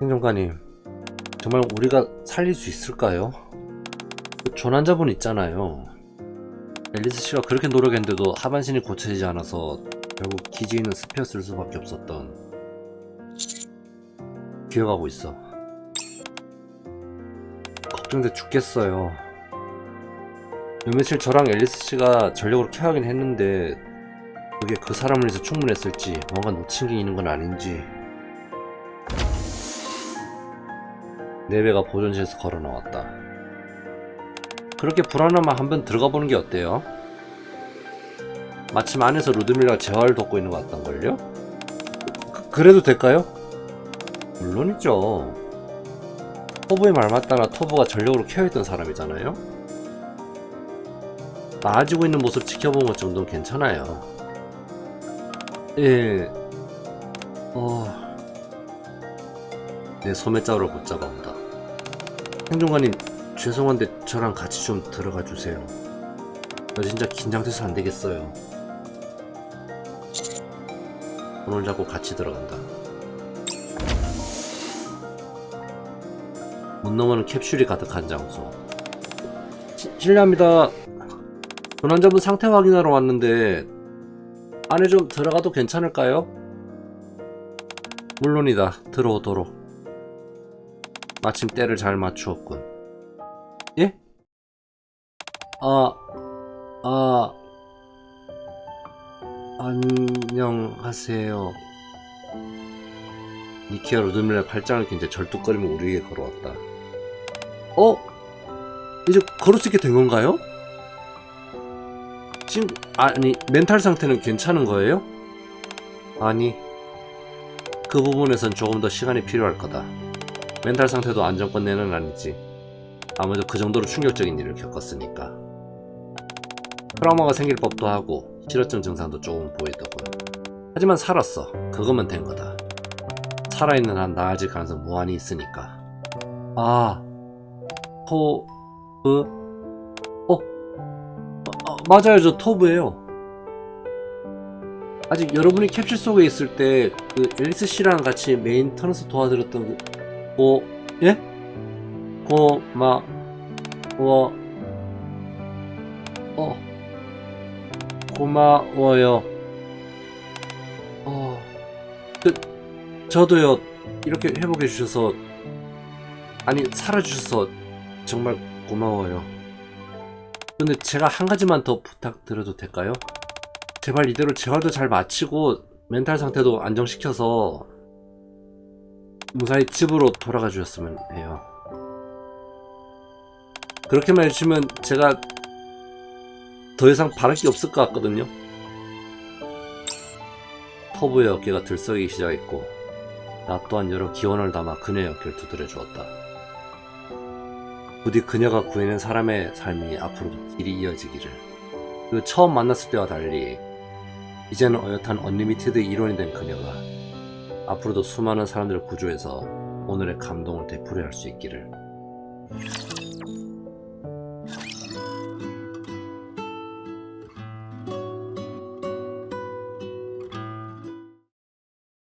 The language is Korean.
행정관님, 정말 우리가 살릴 수 있을까요? 그 조난자분 있잖아요. 앨리스 씨가 그렇게 노력했는데도 하반신이 고쳐지지 않아서 결국 기지에 있는 스페어 쓸 수밖에 없었던 기억하고 있어. 걱정돼 죽겠어요. 요 며칠 저랑 앨리스 씨가 전력으로 케어하긴 했는데 그게 그 사람을 위해서 충분했을지 뭔가 놓친 게 있는 건 아닌지 네 배가 보존실에서 걸어 나왔다. 그렇게 불안하면 한번 들어가 보는 게 어때요? 마침 안에서 루드밀라가 재활을 돕고 있는 것 같던걸요? 그, 그래도 될까요? 물론이죠. 토브의 말 맞다나 토브가 전력으로 케어했던 사람이잖아요? 나아지고 있는 모습 지켜본 것 정도는 괜찮아요. 예, 어, 내 소매자루를 붙잡아 본다. 행정관님, 죄송한데 저랑 같이 좀 들어가 주세요. 나 진짜 긴장돼서 안 되겠어요. 손을 잡고 같이 들어간다. 문 너머는 캡슐이 가득한 장소. 시- 실례합니다. 도난자분 상태 확인하러 왔는데 안에 좀 들어가도 괜찮을까요? 물론이다. 들어오도록. 마침 때를 잘 맞추었군. 예? 아, 아, 안녕하세요. 니키아 루드밀라의 팔짱을 낀 채 절뚝거리며 우리에게 걸어왔다. 어? 이제 걸을 수 있게 된 건가요? 지금, 아니, 멘탈 상태는 괜찮은 거예요? 아니, 그 부분에선 조금 더 시간이 필요할 거다. 멘탈 상태도 안정권 내는 아니지. 아무래도 그 정도로 충격적인 일을 겪었으니까. 트라우마가 생길 법도 하고 실어증 증상도 조금 보이더군. 하지만 살았어. 그거면 된 거다. 살아있는 한 나아질 가능성 무한히 있으니까. 아, 토브, 어, 어, 맞아요. 저 토브예요. 아직 여러분이 캡슐 속에 있을 때 그 앨리스 씨랑 같이 메인 턴에서 도와드렸던 그, 고, 예? 고마, 워, 어, 고마워요. 어, 그, 저도요, 이렇게 회복해 주셔서, 아니, 살아주셔서 정말 고마워요. 근데 제가 한 가지만 더 부탁드려도 될까요? 제발 이대로 재활도 잘 마치고 멘탈 상태도 안정시켜서 무사히 집으로 돌아가 주셨으면 해요. 그렇게만 해주시면 제가 더 이상 바랄 게 없을 것 같거든요. 터브의 어깨가 들썩이기 시작했고 나 또한 여러 기원을 담아 그녀의 어깨를 두드려 주었다. 부디 그녀가 구해낸 사람의 삶이 앞으로도 길이 이어지기를. 그리고 처음 만났을 때와 달리 이제는 어엿한 언리미티드 일원이 된 그녀가 앞으로도 수많은 사람들을 구조해서 오늘의 감동을 되풀이할 수 있기를.